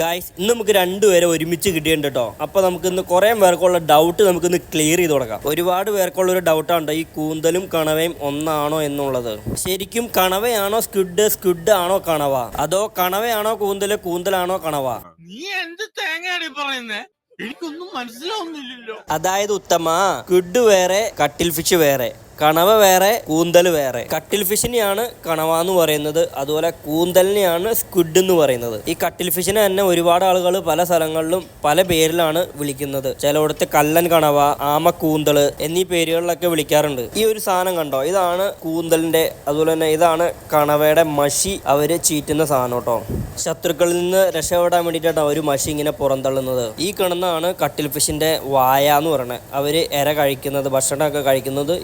Guys ഇന്ന് നമുക്ക് രണ്ടുപേരെ ഒരുമിച്ച് കിട്ടിയിട്ടുണ്ട് കേട്ടോ. അപ്പോൾ നമുക്ക് ഇന്ന് കുറേ പേർക്കുള്ള ഡൗട്ട് നമുക്ക് ഇന്ന് ക്ലിയർ ചെയ്ത് കൊടുക്കാം. ഒരുപാട് പേർക്കുള്ള ഒരു ഡൗട്ടാണ് ഈ കൂന്തലും കണവയും ഒന്നാണോ എന്നുള്ളത്. ശരിക്കും കണവയാണോ സ്ക്വിഡ് സ്ക്വിഡ് ആണോ കണവ? അതോ കണവയാണോ കൂന്തൽ കൂന്തലാണോ കണവ? നീ എന്ത് തേങ്ങയാണ് പറയുന്നേ? എനിക്കൊന്നും മനസ്സിലാവുന്നില്ലല്ലോ. അതായത് ഉത്തമ സ്ക്വിഡ് വേറെ കട്ടിൽ ഫിഷ് വേറെ. കണവ വേറെ കൂന്തൽ വേറെ. കട്ടിൽ ഫിഷിനെയാണ് കണവ എന്ന് പറയുന്നത്. അതുപോലെ കൂന്തലിനെയാണ് സ്ക്വിഡ് എന്ന് പറയുന്നത്. ഈ കട്ടിൽ ഫിഷിനെ തന്നെ ഒരുപാട് ആളുകൾ പല സ്ഥലങ്ങളിലും പല പേരിലാണ് വിളിക്കുന്നത്. ചിലയിടത്ത് കല്ലൻ കണവ ആമ കൂന്തൾ എന്നീ പേരുകളിലൊക്കെ വിളിക്കാറുണ്ട്. ഈ ഒരു സാധനം കണ്ടോ? ഇതാണ് കൂന്തലിന്റെ അതുപോലെ തന്നെ ഇതാണ് കണവയുടെ മഷി. അവർ ചീറ്റുന്ന സാധനം കേട്ടോ. ശത്രുക്കളിൽ നിന്ന് രക്ഷപ്പെടാൻ വേണ്ടിയിട്ടാണ് ഒരു മഷി ഇങ്ങനെ പുറന്തള്ളുന്നത്. ഈ കിണന്നാണ് കട്ടിൽ ഫിഷിന്റെ വായ എന്ന് പറയുന്നത്. അവർ എര കഴിക്കുന്നത് ഭക്ഷണമൊക്കെ കഴിക്കുന്നത്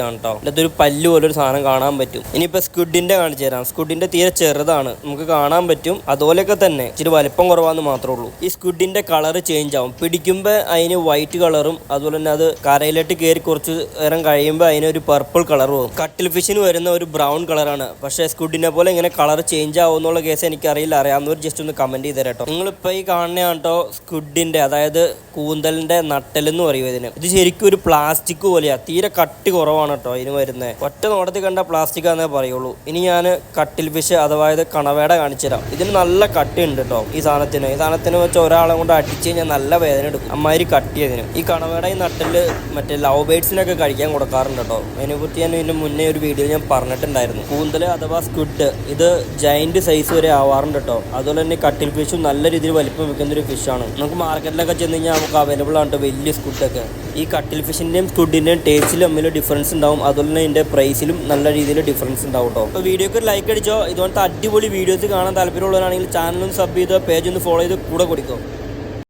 ഇതുവഴിയാണ് കേട്ടോ ഇതൊരു പല്ല് പോലെ ഒരു സാധനം കാണാൻ പറ്റും. ഇനിയിപ്പോ സ്ക്വിഡിന്റെ കാണിച്ചു തരാം. സ്ക്വിഡിന്റെ തീരെ ചെറുതാണ്. നമുക്ക് കാണാൻ പറ്റും. അതുപോലെയൊക്കെ തന്നെ ഇച്ചിരി വലിപ്പം കുറവാന്ന് മാത്രമേ ഉള്ളൂ. ഈ സ്ക്വിഡിന്റെ കളർ ചേഞ്ച് ആവും. പിടിക്കുമ്പോൾ അതിന് വൈറ്റ് കളറും അതുപോലെ തന്നെ അത് കരയിലോട്ട് കയറി കുറച്ച് നേരം കഴിയുമ്പോൾ അതിന് ഒരു പർപ്പിൾ കളർ പോകും കട്ടിൽ ഫിഷിന് വരുന്ന ഒരു ബ്രൗൺ കളറാണ്. പക്ഷേ സ്ക്വിഡിനെ പോലെ ഇങ്ങനെ കളർ ചേഞ്ച് ആവുന്നുള്ള കേസ് എനിക്കറിയില്ല. അറിയാവുന്നവർ ജസ്റ്റ് ഒന്ന് കമന്റ് ചെയ്ത് തരാം കേട്ടോ നിങ്ങളിപ്പോൾ ഈ കാണുന്നതാണ് കേട്ടോ സ്ക്വിഡിന്റെ അതായത് കൂന്തലിന്റെ നട്ടൽ എന്ന് പറയും ഇതിന്. ഇത് ശരിക്കും ഒരു പ്ലാസ്റ്റിക് പോലെയാ. തീരെ കട്ടി കുറവാണ്. കേട്ടോ. ഇതിന് വരുന്നത് ഒറ്റ നോട്ടത്തിൽ കണ്ട പ്ലാസ്റ്റിക് ആണെന്നേ പറയുള്ളൂ. ഇനി ഞാൻ കട്ടിൽ ഫിഷ് അഥവാ ഇത് കണവേട കാണിച്ചുതരാം. ഇതിന് നല്ല കട്ടി ഉണ്ട് കേട്ടോ ഈ സാധനത്തിന്. ഈ സാധനത്തിന് വെച്ച് ഒരാളെ കൊണ്ട് അടിച്ച് കഴിഞ്ഞാൽ നല്ല വേദന എടുക്കും. അമ്മാതിരി കട്ടിയതിന് ഈ കണവേട ഈ നട്ടിൽ മറ്റേ ലവ് ബേഡ്സിനൊക്കെ കഴിക്കാൻ കൊടുക്കാറുണ്ട് കേട്ടോ. അതിനെ കുറിച്ച് ഞാൻ ഇതിന് മുന്നേ ഒരു വീഡിയോ ഞാൻ പറഞ്ഞിട്ടുണ്ടായിരുന്നു. കൂന്തൽ അഥവാ സ്ക്വിഡ് ഇത് ജയിന്റ് സൈസ് വരെ ആവാറുണ്ട് കേട്ടോ. അതുപോലെ തന്നെ കട്ടിൽ ഫിഷും നല്ല രീതിയിൽ വലിപ്പം വെക്കുന്ന ഒരു ഫിഷാണ് നമുക്ക് മാർക്കറ്റിലൊക്കെ ചെന്ന് കഴിഞ്ഞാൽ നമുക്ക് അവൈലബിൾ ആണ് കേട്ടോ വലിയ സ്ക്വിഡൊക്കെ ഈ കട്ടിൽ ഫിഷിന്റെയും സ്ക്വിഡിന്റെയും ടേസ്റ്റിലും തമ്മിൽ ഡിഫറൻസ് ഉണ്ടാവും. അതുപോലെ തന്നെ ഇതിന്റെ പ്രൈസിലും നല്ല രീതിയിൽ ഡിഫറൻസ് ഉണ്ടാവും കേട്ടോ അപ്പോൾ വീഡിയോക്ക് ലൈക്ക് അടിച്ചോ. ഇതുപോലത്തെ അടിപൊളി വീഡിയോസ് കാണാൻ താല്പര്യമുള്ളവരാണെങ്കിൽ ചാനലും സബ് ചെയ്തോ പേജ് ഒന്ന് ഫോളോ ചെയ്ത് കൂടെ കൊടുക്കും.